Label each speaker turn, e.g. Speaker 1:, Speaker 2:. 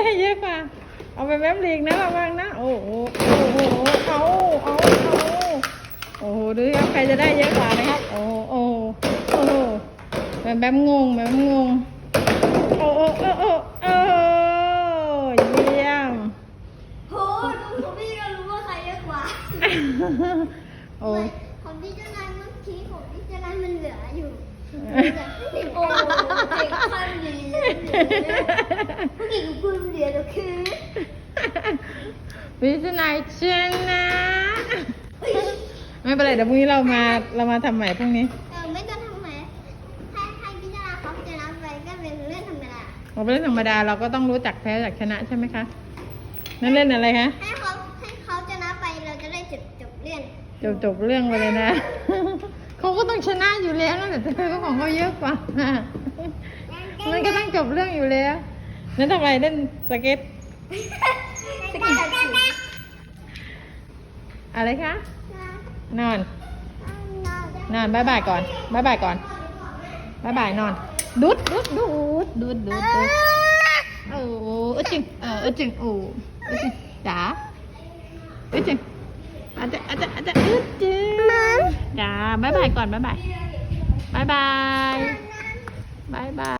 Speaker 1: ได้เยอะกว่า เอาไปแป๊บลีกนะระวังนะ โอ้โห โอ้โห เอาเอาเอาโอ้โห ดูสิครับใครจะได้เยอะกว่านะครับ โอ้โหโอ้โหโอ้โหแบมแบมงงแบมงง โอ้โอ้โอ้โอ้โอ้เยี่ยม
Speaker 2: โหดูของพี่ก็รู้ว่าใครเยอะกว่า
Speaker 1: โอ้
Speaker 2: ของพี่เจ้านายเมื่อกี้ของพี่เจ้านายมันเหลืออยู่โอ้เด็กพันเหรียญผู้หญิงคุณเหรียญก็คือ
Speaker 1: วิชนายชนะ ไม่เป็นไรเดี๋ยวพรุ่งนี้เรามาเรามาทำใหม่พรุ่งนี้
Speaker 2: เออไม่ต้องทำไมให้ให้พี่เจ้านายเขาจะรับไปก็เป็นเรื่องธรรมดา
Speaker 1: เราเป็นเรื่องธรรมดาเราก็ต้องรู้จักแพ้จากชนะใช่ไหมคะนั่นเล่นอะไรคะ
Speaker 2: ให้เขาให้เขาจะนับไปเราจะได้จบจบเรื่อง
Speaker 1: จบจบเรื่องไปเลยนะ เขาก็ต้องชนะอยู่แล้วนั่นแหละแต่เธอก็ของเขาเยอะกว่ามันก็ต้องจบเรื่องอยู่แล้วนั่นทำไมเล่นสเก็ต
Speaker 2: สกิลสิ
Speaker 1: อะไรคะ นอน นอนบายบายก่อนบายบายก่อนบายบายนอน ดุดดุดดุดดุดดุดดุดโอ้เออจริงเออเออจริงโอ้เออจริงจ๋าเออจริงอาจจะอาจจะอาจจะเออจริงจ๋าบายบายก่อนบายบายบายบายบายบาย